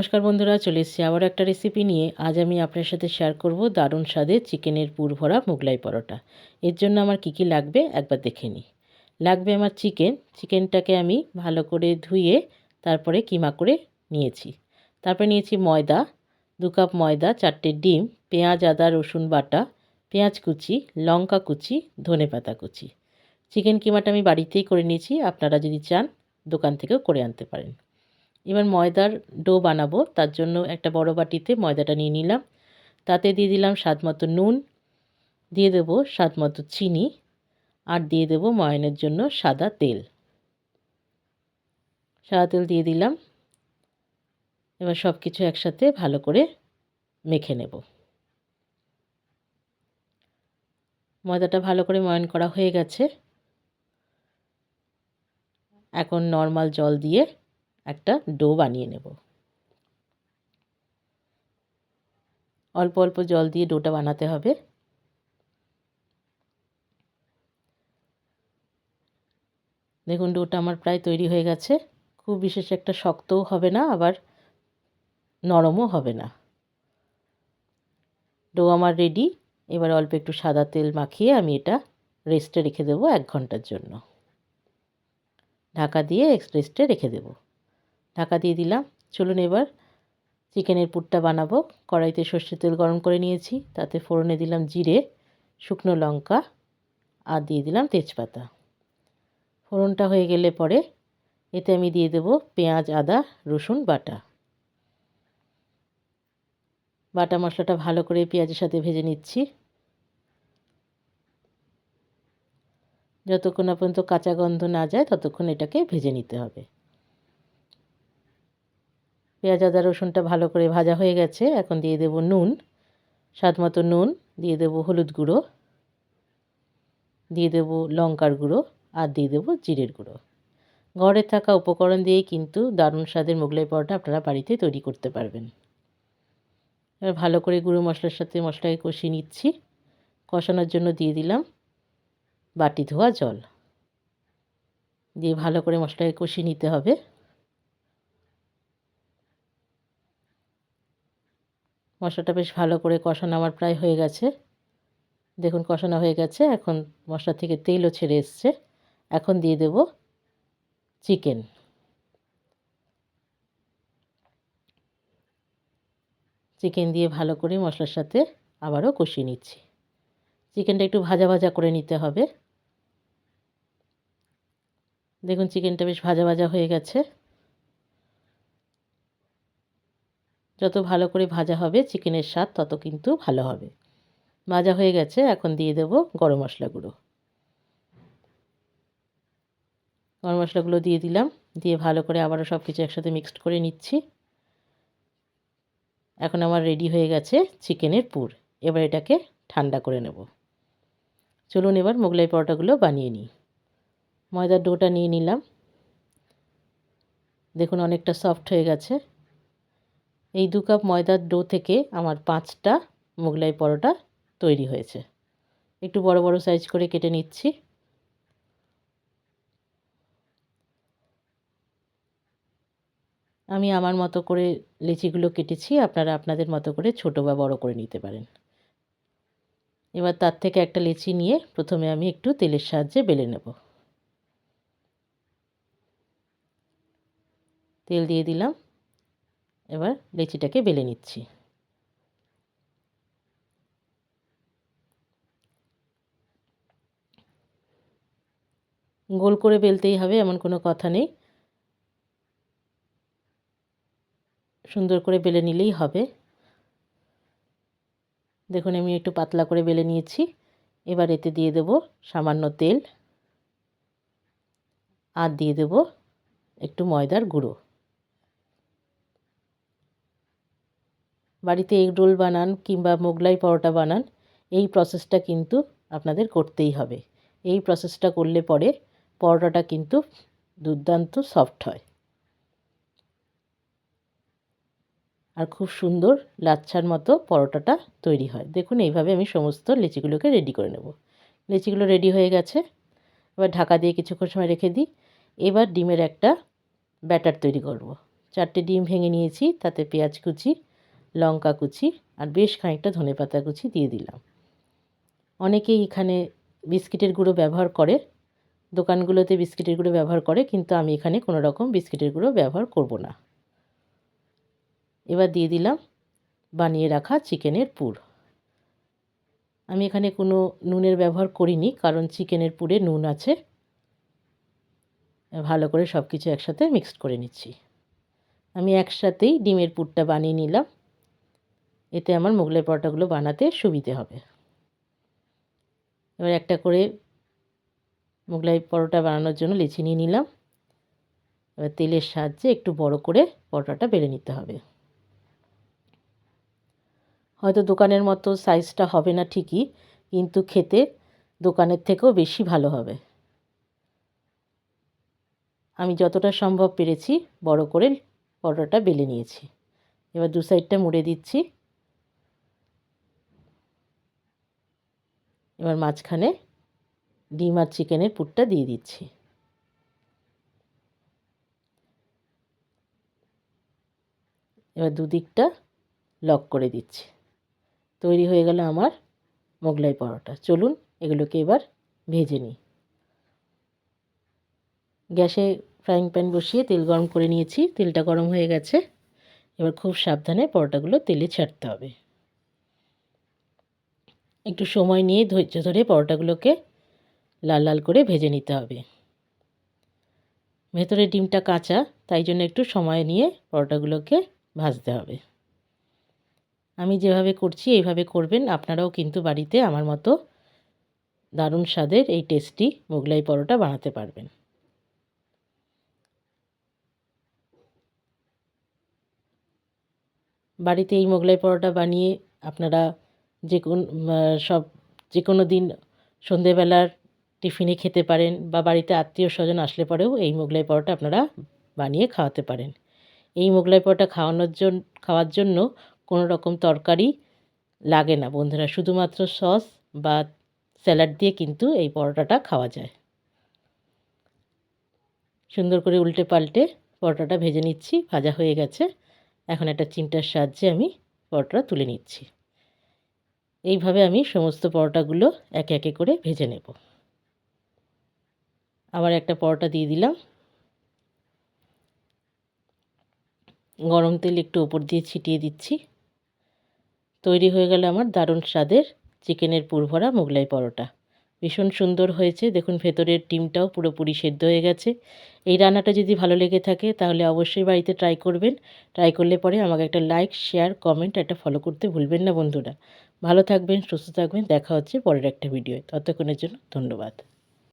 নমস্কার বন্ধুরা, চলে এসেছি আবার একটা রেসিপি নিয়ে। আজ আমি আপনার সাথে শেয়ার করব দারুণ স্বাদের চিকেনের পুর ভরা মোগলাই পরোটা। এর জন্য আমার কি কি লাগবে একবার দেখে নিই। লাগবে আমার চিকেন। চিকেনটাকে আমি ভালো করে ধুয়ে তারপরে কিমা করে নিয়েছি। তারপরে নিয়েছি ময়দা, দু কাপ ময়দা, চারটে ডিম, পেঁয়াজ, আদা, রসুন বাটা, পেঁয়াজ কুচি, লঙ্কা কুচি, ধনে পাতা কুচি। চিকেন কিমাটা আমি বাড়িতেই করে নিয়েছি, আপনারা যদি চান দোকান থেকেও করে আনতে পারেন। এবার ময়দার ডো বানাবো, তার জন্য একটা বড় বাটিতে ময়দাটা নিয়ে নিলাম। তাতে দিয়ে দিলাম স্বাদ মতো নুন, দিয়ে দেবো স্বাদ মতো চিনি, আর দিয়ে দেবো ময়নের জন্য সাদা তেল। সাদা তেল দিয়ে দিলাম। এবার সব কিছু একসাথে ভালো করে মেখে নেব। ময়দাটা ভালো করে ময়ন করা হয়ে গেছে। এখন নর্মাল জল দিয়ে একটা ডো বানিয়ে নেব। অল্প অল্প জল দিয়ে ডোটা বানাতে হবে। দেখুন, ডোটা আমার প্রায় তৈরি হয়ে গেছে। খুব বিশেষ একটা শক্তও হবে না, আবার নরমও হবে না। ডো আমার রেডি। এবার অল্প একটু সাদা তেল মাখিয়ে আমি এটা রেস্টে রেখে দেবো এক ঘণ্টার জন্য। ঢাকা দিয়ে রেস্টে রেখে দেবো। ঢাকা দিয়ে দিলাম। চলুন এবার চিকেনের পুরটা বানাবো। কড়াইতে সর্ষের তেল গরম করে নিয়েছি। তাতে ফোড়নে দিলাম জিরে, শুকনো লঙ্কা আর দিয়ে দিলাম তেজপাতা। ফোড়নটা হয়ে গেলে পরে এতে আমি দিয়ে দেব পেঁয়াজ, আদা, রসুন, বাটা। বাটা মশলাটা ভালো করে পেঁয়াজের সাথে ভেজে নিচ্ছি। যতক্ষণ পর্যন্ত কাঁচা গন্ধ না যায়, ততক্ষণ এটাকে ভেজে নিতে হবে। পেঁয়াজ, আদা, রসুনটা ভালো করে ভাজা হয়ে গেছে। এখন দিয়ে দেব নুন, স্বাদ মতো নুন, দিয়ে দেব হলুদ গুঁড়ো, দিয়ে দেব লঙ্কার গুঁড়ো আর দিয়ে দেব জিরের গুঁড়ো। ঘরে থাকা উপকরণ দিয়েই কিন্তু দারুণ স্বাদের মোগলাই পরোটা আপনারা বাড়িতে তৈরি করতে পারবেন। এবার ভালো করে গুঁড়ো মশলার সাথে মশলাকে কষিয়ে নিচ্ছি। কষানোর জন্য দিয়ে দিলাম বাটি ধোয়া জল। দিয়ে ভালো করে মশলাকে কষিয়ে নিতে হবে। মশলাটা বেশ ভালো করে কষানো আমার প্রায় হয়ে গেছে। দেখুন কষানো হয়ে গেছে, এখন মশলা থেকে তেলও ছেড়ে এসছে। এখন দিয়ে দেব চিকেন। চিকেন দিয়ে ভালো করে মশলার সাথে আবারও কষিয়ে নিচ্ছি। চিকেনটা একটু ভাজা ভাজা করে নিতে হবে। দেখুন চিকেনটা বেশ ভাজা ভাজা হয়ে গেছে। যত ভালো করে ভাজা হবে, চিকেনের স্বাদ তত কিন্তু ভালো হবে। ভাজা হয়ে গেছে, এখন দিয়ে দেব গরম মশলা গুঁড়ো। গরম মশলাগুলো দিয়ে দিলাম, দিয়ে ভালো করে আবারও সব কিছু একসাথে মিক্সড করে নিচ্ছি। এখন আমার রেডি হয়ে গেছে চিকেনের পুর। এবার এটাকে ঠান্ডা করে নেব। চলুন এবার মোগলাই পরোটাগুলো বানিয়ে নিই। ময়দার ডোটা নিয়ে নিলাম। দেখুন অনেকটা সফট হয়ে গেছে। এই দু কাপ ময়দার ডো থেকে আমার পাঁচটা মোগলাই পরোটা তৈরি হয়েছে। একটু বড় বড় সাইজ করে কেটে নিচ্ছি। আমি আমার মতো করে লেচিগুলো কেটেছি, আপনারা আপনাদের মতো করে ছোট বা বড় করে নিতে পারেন। এবার তার থেকে একটা লেচি নিয়ে প্রথমে আমি একটু তেলের সাহায্যে বেলে নেব। তেল দিয়ে দিলাম। এবার লেচিটাকে বেলে নিচ্ছি। গোল করে বেলতেই হবে, এমন কোনো কথা নেই। সুন্দর করে বেলে নিলেই হবে। দেখুন, আমি একটু পাতলা করে বেলে নিয়েছি। এবার এতে দিয়ে দেব সামান্য তেল। আর দিয়ে দেব একটু ময়দার গুঁড়ো। বাড়িতে এগ রোল বানান কিংবা মোগলাই পরোটা বানান, এই প্রসেসটা কিন্তু আপনাদের করতেই হবে। এই প্রসেসটা করলে পরে পরোটাটা কিন্তু দুর্দান্ত সফট হয়। আর খুব সুন্দর লাচ্ছার মতো পরোটাটা তৈরি হয়। দেখুন, এইভাবে আমি সমস্ত লেচিগুলোকে রেডি করে নেব। লেচিগুলো রেডি হয়ে গেছে। এবার ঢাকা দিয়ে কিছুক্ষণ সময় রেখে দিই। এবার ডিমের একটা ব্যাটার তৈরি করব। চারটে ডিম ভেঙে নিয়েছি, তাতে পেঁয়াজ কুচি লঙ্কা কুচি আর বেশ খানিকটা ধনেপাতা কুচি দিয়ে দিলাম। অনেকেই এখানে বিস্কিটের গুঁড়ো ব্যবহার করে, দোকানগুলোতে বিস্কিটের গুঁড়ো ব্যবহার করে, কিন্তু আমি এখানে কোনো রকম বিস্কিটের গুঁড়ো ব্যবহার করব না। এবার দিয়ে দিলাম বানিয়ে রাখা চিকেনের পুর। আমি এখানে কোনো নুনের ব্যবহার করিনি, কারণ চিকেনের পুরে নুন আছে। ভালো করে সব কিছু একসাথে মিক্সড করে নিচ্ছি। আমি একসাথেই ডিমের পুরটা বানিয়ে নিলাম। এতে আমার মোগলাই পরোটাগুলো বানাতে সুবিধে হবে। এবার একটা করে মোগলাই পরোটা বানানোর জন্য লেচি নিয়ে নিলাম। এবার তেলের সাহায্যে একটু বড় করে পরোটাটা বেলে নিতে হবে। হয়তো দোকানের মতো সাইজটা হবে না ঠিকই, কিন্তু খেতে দোকানের থেকেও বেশি ভালো হবে। আমি যতটা সম্ভব পেরেছি বড় করে পরোটাটা বেলে নিয়েছি। এবার দু সাইডটা মুড়ে দিচ্ছি। এবার মাঝখানে ডিম আর চিকেনের পুরটা দিয়ে দিচ্ছি। এবার দুদিকটা লক করে দিচ্ছি। তৈরি হয়ে গেল আমার মোগলাই পরোটা। চলুন এগুলোকে এবার ভেজে নিই। গ্যাসে ফ্রাইং প্যান বসিয়ে তেল গরম করে নিয়েছি। তেলটা গরম হয়ে গেছে। এবার খুব সাবধানে পরোটাগুলো তেলে ছাড়তে হবে। একটু সময় নিয়ে ধৈর্য ধরে পরোটাগুলোকে লাল লাল করে ভেজে নিতে হবে। ভেতরে ডিমটা কাঁচা, তাই জন্য একটু সময় নিয়ে পরোটাগুলোকে ভাজতে হবে। আমি যেভাবে করছি, এইভাবে করবেন। আপনারাও কিন্তু বাড়িতে আমার মতো দারুণ স্বাদের এই টেস্টি মোগলাই পরোটা বানাতে পারবেন। বাড়িতে এই মোগলাই পরোটা বানিয়ে আপনারা যে কোন সব যে কোনো দিন সন্ধেবেলার টিফিনে খেতে পারেন বা বাড়িতে আত্মীয় স্বজন আসলে পরেও এই মোগলাই পরোটা আপনারা বানিয়ে খাওয়াতে পারেন। এই মোগলাই পরোটা খাওয়ানোর জন্য খাওয়ার জন্য কোনো রকম তরকারি লাগে না বন্ধুরা, শুধুমাত্র সস বা স্যালাড দিয়ে কিন্তু এই পরোটাটা খাওয়া যায়। সুন্দর করে উল্টে পাল্টে পরোটাটা ভেজে নিচ্ছি, ভাজা হয়ে গেছে। এখন একটা চিমটার সাহায্যে আমি পরোটা তুলে নিচ্ছি। এইভাবে আমি সমস্ত পরোটাগুলো একে একে করে ভেজে নেব। আবার একটা পরোটা দিয়ে দিলাম। গরম তেল একটু ওপর দিয়ে ছিটিয়ে দিচ্ছি। তৈরি হয়ে গেল আমার দারুণ স্বাদের চিকেনের পুরভরা মোগলাই পরোটা। ভীষণ সুন্দর হয়েছে। দেখুন, ভেতরের ডিমটাও পুরোপুরি সেদ্ধ হয়ে গেছে। এই রান্নাটা যদি ভালো লেগে থাকে, তাহলে অবশ্যই বাড়িতে ট্রাই করবেন। ট্রাই করলে পরে আমাকে একটা লাইক শেয়ার কমেন্ট একটা ফলো করতে ভুলবেন না বন্ধুরা। ভালো থাকবেন সুস্থ থাকবেন। দেখা হচ্ছে পরের একটা ভিডিও ততক্ষণের জন্য ধন্যবাদ।